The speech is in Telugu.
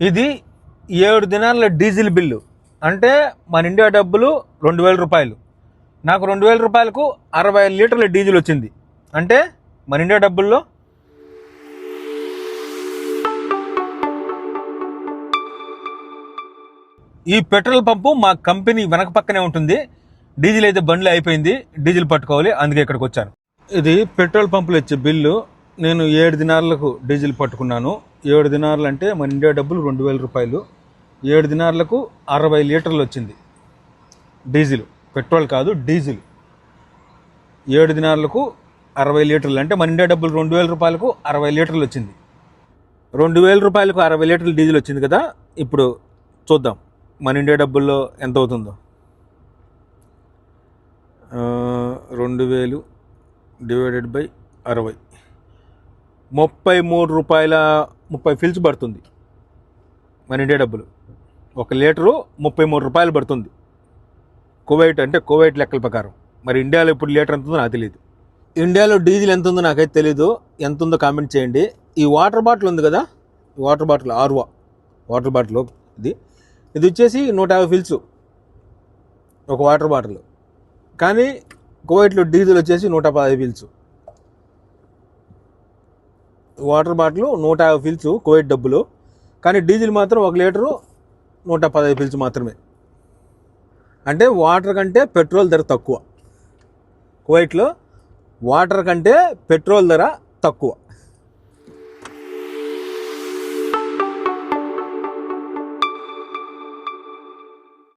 ఇది ఏడు దినాల డీజిల్ బిల్లు. అంటే మన ఇండియా డబ్బులు రెండు వేల రూపాయలు. నాకు రెండు వేల రూపాయలకు అరవై లీటర్ల డీజిల్ వచ్చింది. అంటే మన ఇండియా డబ్బుల్లో ఈ పెట్రోల్ పంపు మా కంపెనీ వెనక పక్కనే ఉంటుంది. డీజిల్ అయితే బండ్లు అయిపోయింది. డీజిల్ పట్టుకోవాలి. అందుకే ఇక్కడికి వచ్చాను. ఇది పెట్రోల్ పంపులు ఇచ్చే బిల్లు. నేను ఏడు దినార్లకు డీజిల్ పట్టుకున్నాను. ఏడు దినార్లు అంటే మన ఇండియా డబ్బులు రెండు వేల రూపాయలు. ఏడు దినార్లకు అరవై లీటర్లు వచ్చింది డీజిల్. పెట్రోల్ కాదు డీజిల్. ఏడు దినార్లకు అరవై లీటర్లు అంటే మన ఇండియా డబ్బులు రెండు వేల రూపాయలకు అరవై లీటర్లు వచ్చింది. రెండు వేల రూపాయలకు అరవై లీటర్లు డీజిల్ వచ్చింది కదా? ఇప్పుడు చూద్దాం. మన ఇండియా డబ్బుల్లో ఎంత అవుతుందో? రెండు వేలు డివైడెడ్ బై అరవై. ముప్పై మూడు రూపాయల ముప్పై ఫిల్స్ పడుతుంది. మన ఇండియా డబ్బులు. ఒక లీటరు ముప్పై మూడు రూపాయలు పడుతుంది. కువైట్ అంటే కువైట్ లెక్కల ప్రకారం. మరి ఇండియాలో ఇప్పుడు లీటర్ ఎంత ఉందో నాకు తెలియదు ఇండియాలో డీజిల్ ఎంత ఉందో నాకైతే తెలీదు. ఎంత ఉందో కామెంట్ చేయండి. ఈ వాటర్ బాటిల్ ఉంది కదా? వాటర్ బాటిల్ ఆర్వా. వాటర్ బాటిల్ ఇది. ఇది వచ్చేసి నూట యాభై ఫిల్స్ ఒక వాటర్ బాటిల్. కానీ కువైట్లో డీజిల్ వచ్చేసి నూట పదహైదు ఫిల్స్ వాటర్ బాటిల్ నూట యాభై ఫిల్స్ కోవిడ్ డబ్బులు. కానీ డీజిల్ మాత్రం ఒక లీటరు నూట పదహైదు ఫిల్స్ మాత్రమే. అంటే వాటర్ కంటే పెట్రోల్ ధర తక్కువ. కువైట్లో వాటర్ కంటే పెట్రోల్ ధర తక్కువ.